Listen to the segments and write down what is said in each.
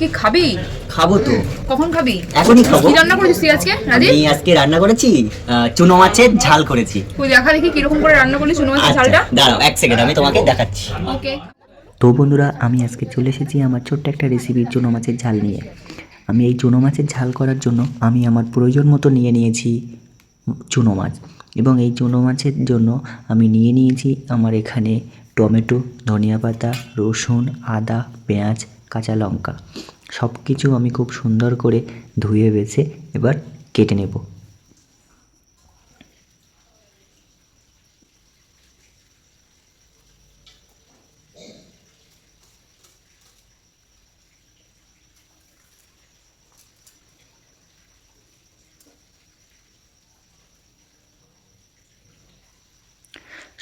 কি খাবি? খাব তো। কখন খাবি? এখনই খাব। কি রান্না করেছিস তুই আজকে রাজীব আমি আজকে রান্না করেছি চুনো মাছের ঝাল করেছি। তুই দেখা দেখি কীরকম করে রান্না করলি চুনো মাছের আচ্ছা ঝালটা? দাঁড়াও এক সেকেন্ড আমি তোমাকে দেখাচ্ছি। ওকে। তো বন্ধুরা আমি আজকে চলে এসেছি আমার ছোট্ট একটা রেসিপি চুনো মাছের ঝাল নিয়ে। আমি এই চুনো মাছের ঝাল করার জন্য আমি আমার প্রয়োজন মতো নিয়ে নিয়েছি চুনো মাছ। এবং এই চুনো মাছের জন্য আমি নিয়ে নিয়েছি আমার এখানে টমেটো ধনিয়া পাতা রসুন আদা পেঁয়াজ কাঁচা লঙ্কা। সব কিছু আমি খুব সুন্দর করে ধুয়ে বেছে এবার কেটে নেব।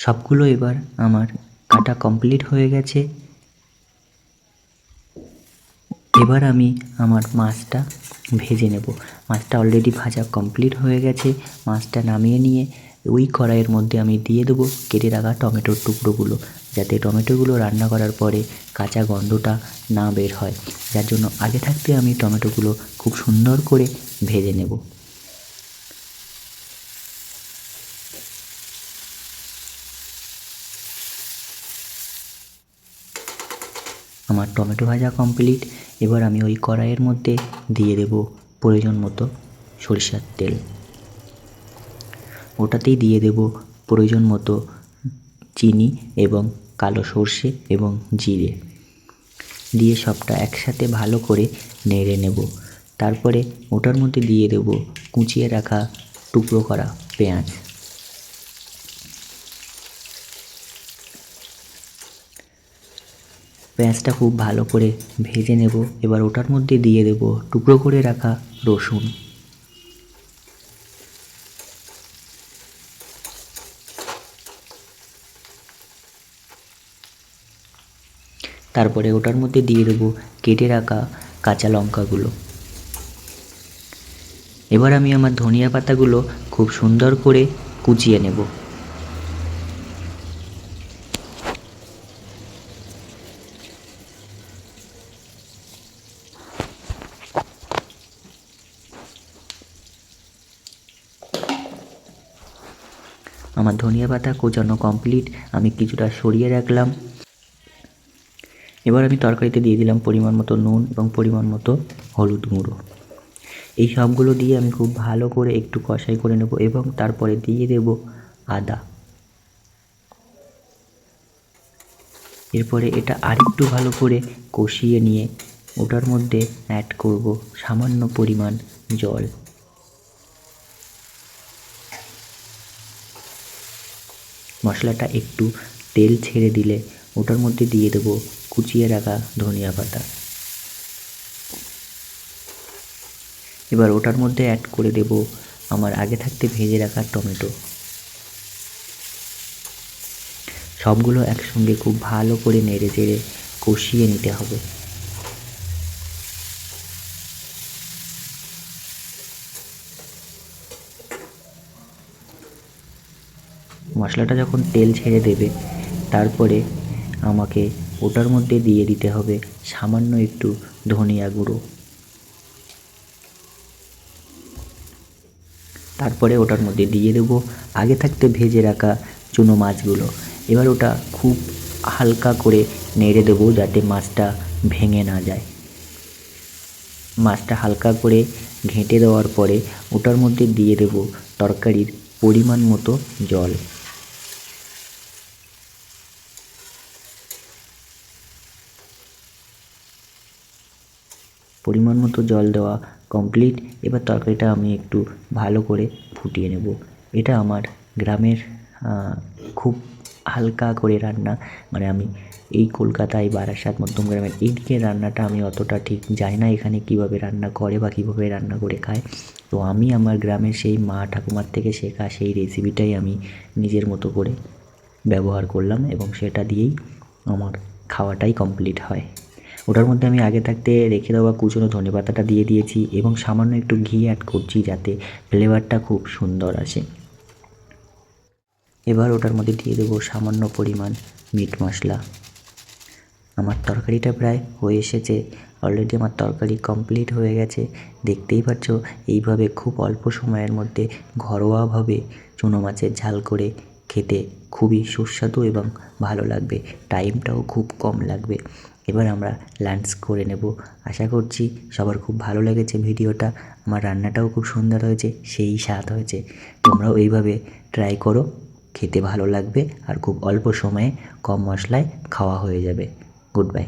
সবগুলো এবার আমার কাটা কমপ্লিট হয়ে গেছে। এবার আমি আমার মাছটা ভেজে নেব। মাছটা অলরেডি ভাজা কমপ্লিট হয়ে গেছে। মাছটা নামিয়ে নিয়ে ওই কড়াইয়ের মধ্যে আমি দিয়ে দেবো কেটে রাখা টমেটোর টুকরোগুলো, যাতে টমেটোগুলো রান্না করার পরে কাঁচা গন্ধটা না বের হয়। যার জন্য আগে থাকতে আমি টমেটোগুলো খুব সুন্দর করে ভেজে নেব। আমার টমেটো ভাজা কমপ্লিট এবার আমি ওই কড়াইয়ের মধ্যে দিয়ে দেব প্রয়োজন মতো সরিষার তেল। ওটাতেই দিয়ে দেব প্রয়োজন মতো চিনি এবং কালো সর্ষে এবং জিরে। দিয়ে সবটা একসাথে ভালো করে নেড়ে নেব। তারপরে ওটার মধ্যে দিয়ে দেব কুচিয়ে রাখা টুকরো করা পেঁয়াজ। পেঁয়াজটা খুব ভালো করে ভেজে নেব। এবার ওটার মধ্যে দিয়ে দেব টুকরো করে রাখা রসুন। তারপরে ওটার মধ্যে দিয়ে দেব কেটে রাখা কাঁচা লঙ্কাগুলো। এবার আমি আমার ধনিয়া পাতাগুলো খুব সুন্দর করে কুচিয়ে নেব। আমার ধনিয়া পাতা কোচানো কমপ্লিট আমি কিছুটা সরিয়ে রাখলাম। এবার আমি তরকারিতে দিয়ে দিলাম পরিমাণ মতো নুন এবং পরিমাণ মতো হলুদ গুঁড়ো। এই সবগুলো দিয়ে আমি খুব ভালো করে একটু কষাই করে নেব এবং তারপরে দিয়ে দেব আদা। এরপরে এটা আরেকটু ভালো করে কষিয়ে নিয়ে ওটার মধ্যে অ্যাড করব সামান্য পরিমাণ জল। মশলাটা একটু তেল ছেড়ে দিলে ওটার মধ্যে দিয়ে দেবো কুচিয়ে রাখা ধনিয়া পাতা। এবার ওটার মধ্যে অ্যাড করে দেব আমার আগে থাকতে ভেজে রাখা টমেটো। সবগুলো একসঙ্গে খুব ভালো করে নেড়ে চেড়ে কষিয়ে নিতে হবে। মশলাটা যখন তেল ছেড়ে দেবে, তারপরে আমাকে ওটার মধ্যে দিয়ে দিতে হবে সামান্য একটু ধনিয়া গুঁড়ো। তারপরে ওটার মধ্যে দিয়ে দেবো আগে থাকতে ভেজে রাখা চুনো মাছগুলো। এবার ওটা খুব হালকা করে নেড়ে দেবো যাতে মাছটা ভেঙে না যায়। মাছটা হালকা করে ঘেঁটে দেওয়ার পরে ওটার মধ্যে দিয়ে দেবো তরকারির পরিমাণ মতো জল। পরিমাণ মতো জল দেওয়া কমপ্লিট এবার তরকারিটা আমি একটু ভালো করে ফুটিয়ে নেব। এটা আমার গ্রামের খুব হালকা করে রান্না। মানে আমি এই কলকাতায় বারাসাত, মধ্যম গ্রামের এই দিকের রান্নাটা আমি অতটা ঠিক জানি না, এখানে কীভাবে রান্না করে বা কীভাবে রান্না করে খায়। তো আমি আমার গ্রামের সেই মা ঠাকুমার থেকে শেখা সেই রেসিপিটাই আমি নিজের মতো করে ব্যবহার করলাম এবং সেটা দিয়েই আমার খাওয়াটাই কমপ্লিট হয়। ওটার মধ্যে আমি আগে থাকতে রেখে দেওয়া কুচনো ধনে পাতাটা দিয়ে দিয়েছি এবং সামান্য একটু ঘি অ্যাড করছি যাতে ফ্লেভারটা খুব সুন্দর আসে। এবার ওটার মধ্যে দিয়ে দেবো সামান্য পরিমাণ মিট মশলা। আমার তরকারিটা প্রায় হয়ে এসেছে। অলরেডি আমার তরকারি কমপ্লিট হয়ে গেছে। দেখতেই পাচ্ছ, এইভাবে খুব অল্প সময়ের মধ্যে ঘরোয়াভাবে চুনো মাছের ঝাল করে খেতে খুবই সুস্বাদু এবং ভালো লাগবে। টাইমটাও খুব কম লাগবে। এবার আমরা লাঞ্চ করে নেব। আশা করছি সবার খুব ভালো লেগেছে ভিডিওটা। আমার রান্নাটাও খুব সুন্দর হয়েছে, সেই স্বাদ হয়েছে। তোমরাও এইভাবে ট্রাই করো, খেতে ভালো লাগবে আর খুব অল্প সময়ে কম মশলায় খাওয়া হয়ে যাবে। Good bye